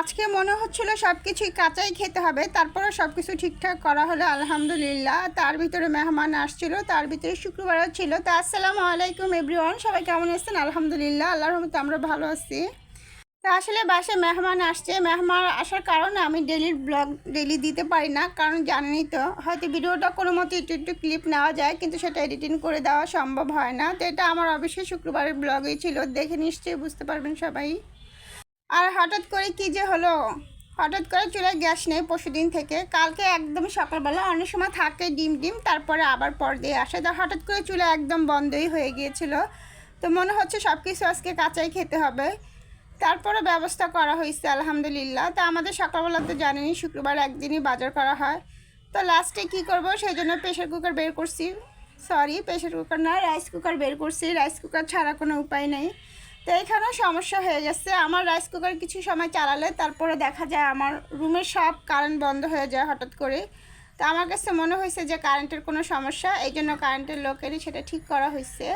আজকে মনে হচ্ছিল সব কিছুই কাঁচাই খেতে হবে তারপরে সব কিছু ঠিকঠাক করা হলো, আলহামদুলিল্লাহ। তার ভিতরে মেহমান আসছিল, তার ভিতরে শুক্রবারও ছিল। তো আসসালামু আলাইকুম এভরিওয়ান, সবাই কেমন আছেন? আলহামদুলিল্লাহ, আল্লাহর রহমতে আমরা ভালো আছি। তো আসলে বাসায় মেহমান আসছে। মেহমান আসার কারণে আমি ডেলির ব্লগ ডেলি দিতে পারি না, কারণ জানেনই তো, হয়তো ভিডিওটা কোনো মতো একটু একটু ক্লিপ নেওয়া যায়, কিন্তু সেটা এডিটিং করে দেওয়া সম্ভব হয় না। তো এটা আমার অবশ্যই শুক্রবারের ব্লগই ছিল, দেখে নিশ্চয়ই বুঝতে পারবেন সবাই। আর হঠাৎ করে কি যে হলো? হঠাৎ করে চুলায় গ্যাস নেই পরশুদিন থেকে। কালকে একদম সকালবেলা অনেক সময় থাকে ডিম ডিম, তারপরে আবার পর দিয়ে আসে। তো হঠাৎ করে চুলা একদম বন্ধই হয়ে গিয়েছিল। তো মনে হচ্ছে সব কিছু আজকে কাঁচাই খেতে হবে। তারপরে ব্যবস্থা করা হয়েছে, আলহামদুলিল্লাহ। তো আমাদের সকালবেলা তো জানেনই, শুক্রবার একদিনই বাজার করা হয়। তো লাস্টে কি করব? সেই জন্য প্রেশার কুকার বের করছি। সরি প্রেশার কুকার না রাইস কুকার বের করছি। রাইস কুকার ছাড়া কোনো উপায় নেই। তো এখানেও সমস্যা হয়ে গেছে। আমার রাইস কুকার কিছু সময় চালালে তারপরে দেখা যায় আমার রুমের সব কারেন্ট বন্ধ হয়ে যায় হঠাৎ করে। তো আমার কাছে মনে হয়েছে যে কারেন্টের কোনো সমস্যা, এই জন্য কারেন্টের লোকেরই সেটা ঠিক করা হয়েছে।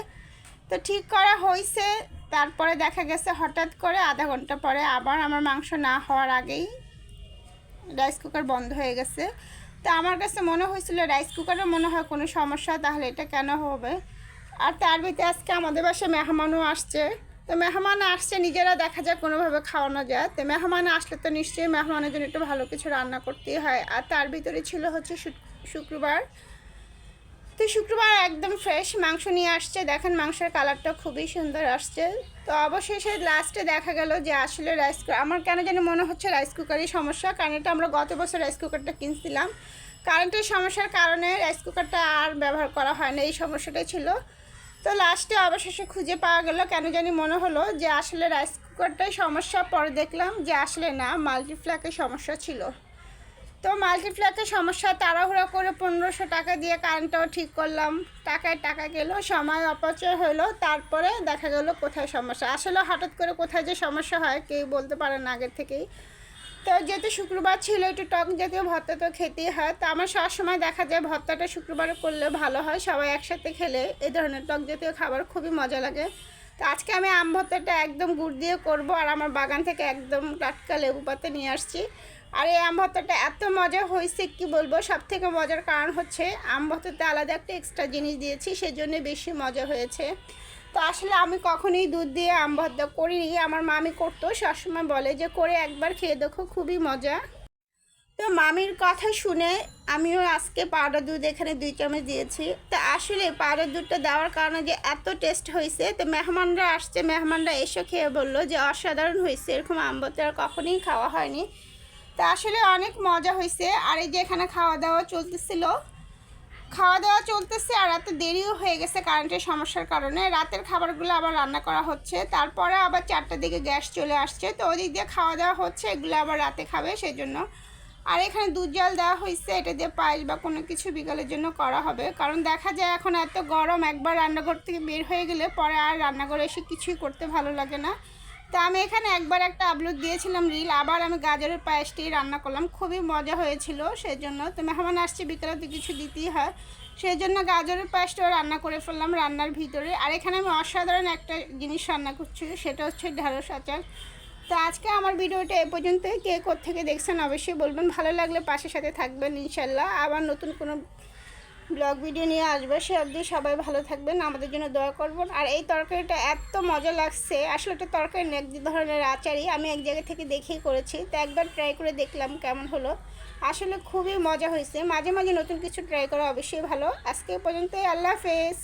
তো ঠিক করা হয়েছে, তারপরে দেখা গেছে হঠাৎ করে আধা ঘণ্টা পরে আবার আমার মাংস না হওয়ার আগেই রাইস কুকার বন্ধ হয়ে গেছে। তো আমার কাছে মনে হয়েছিল রাইস কুকারে মনে হয় কোনো সমস্যা, তাহলে এটা কেন হবে? আর তার ভিতরে আজকে আমাদের বাসায় মেহমানও আসছে। তো মেহমান আসছে, নিজেরা দেখা যায় কোনোভাবে খাওয়ানো যায়। তো মেহমান আসলে তো নিশ্চয়ই মেহমানের জন্য একটু ভালো কিছু রান্না করতেই হয়। আর তার ভিতরে ছিল হচ্ছে শুক- শুক্রবার। তো শুক্রবার একদম ফ্রেশ মাংস নিয়ে আসছে। দেখেন মাংসের কালারটা খুবই সুন্দর আসছে। তো অবশেষে লাস্টে দেখা গেল যে আসলে রাইস কুকার আমার কেন যেন মনে হচ্ছে রাইস কুকারই সমস্যা, কারণ এটা আমরা গত বছর রাইস কুকারটা কিনছিলাম। কারেন্টের সমস্যার কারণে রাইস কুকারটা আর ব্যবহার করা হয় না। এই সমস্যাটাই ছিল। তো লাস্টে অবশেষে খুঁজে পাওয়া গেল, কেন জানি মনে হলো যে আসলে রাইস কুকারটাই সমস্যা পরে দেখলাম যে আসলে না মাল্টিফ্ল্যাকের সমস্যা ছিল। তো মাল্টিপ্লাকের সমস্যা তাড়াহুড়া করে পনেরোশো টাকা দিয়ে কারেন্টটাও ঠিক করলাম। টাকায় টাকা গেল, সময় অপচয় হলো, তারপরে দেখা গেল কোথায় সমস্যা। আসলে হঠাৎ করে কোথায় যে সমস্যা হয়, কেউ বলতে পারে না আগের থেকেই। তো যেহেতু শুক্রবার ছিল, একটু টক জাতীয় ভর্তা তো খেতেই হয়। তো আমার সবসময় দেখা যায় ভর্তাটা শুক্রবারে করলে ভালো হয়। সবাই একসাথে খেলে এই ধরনের টক জাতীয় খাবার খুবই মজা লাগে। তো আজকে আমি আম ভর্তাটা একদম গুড় দিয়ে করব আর আমার বাগান থেকে একদম টাটকা লেবু পাতা নিয়ে আসছি। আর এই আম ভর্তাটা এত মজা হয়েছে, কি বলব? সব থেকে মজার কারণ হচ্ছে, আম ভর্তাতে আলাদা একটা এক্সট্রা জিনিস দিয়েছি সেজন্য বেশি মজা হয়েছে। তো আসলে আমি কখনোই দুধ দিয়ে আম ভর্তা করিনি। আমার মামি করতো, সবসময় বলে যে করে একবার খেয়ে দেখো, খুবই মজা। তো মামির কথা শুনে আমিও আজকে পাউডার দুধ এখানে দুই চামচ দিয়েছি। তো আসলে পাউডার দুধটা দেওয়ার কারণে যে এত টেস্ট হয়েছে, তো মেহমানরা আসছে, মেহমানরা এসে খেয়ে বলল যে অসাধারণ হয়েছে, এরকম আম্বতে আর কখনোই খাওয়া হয়নি। তো আসলে অনেক মজা হয়েছে। আর এই যে এখানে খাওয়া দাওয়া চলতেছিল খাওয়া দাওয়া চলতেছে আর এত দেরিও হয়ে গেছে কারেন্টের সমস্যার কারণে। রাতের খাবারগুলো আবার রান্না করা হচ্ছে। তারপরে আবার চারটার দিকে গ্যাস চলে আসছে। তো ওদিক দিয়ে খাওয়া দাওয়া হচ্ছে, এগুলো আবার রাতে খাবে সেই জন্য আর এখানে দুধ জল দেওয়া হয়েছে এটা দিয়ে পায়েস বা কোনো কিছু বিকালের জন্য করা হবে। কারণ দেখা যায় এখন এত গরম, একবার রান্নাঘর থেকে বের হয়ে গেলে পরে আর রান্নাঘরে এসে কিছুই করতে ভালো লাগে না। তা আমি এখানে একবার একটা আপলোড দিয়েছিলাম রিল আবার আমি গাজরের পায়েসটি রান্না করলাম। খুবই মজা হয়েছিল সেই জন্য তো মেহমান আসছে, বিকেলে তো কিছু দিতেই হয়। সেই জন্য গাজরের পায়েসটাও রান্না করে ফেললাম রান্নার ভিতরে। আর এখানে আমি অসাধারণ একটা জিনিস রান্না করছি, সেটা হচ্ছে ঢেঁড়স আচার। তো আজকে আমার ভিডিওটা এ পর্যন্তই। কে থেকে দেখছেন অবশ্যই বলবেন। ভালো লাগলে পাশের সাথে থাকবেন ইনশাল্লাহ। আবার নতুন কোনো ব্লগ ভিডিও নিয়ে আসবে, সে অবধি সবাই ভালো থাকবেন, আমাদের জন্য দোয়া করবেন। আর এই তরকারিটা এত মজা লাগছে, আসলে একটা তরকারি এক ধরনের আচারই, আমি এক জায়গা থেকে দেখেই করেছি, তো একবার ট্রাই করে দেখলাম কেমন হলো। আসলে খুবই মজা হয়েছে, মাঝে মাঝে নতুন কিছু ট্রাই করা অবশ্যই ভালো। আজকে পর্যন্ত আল্লাহ হাফেজ।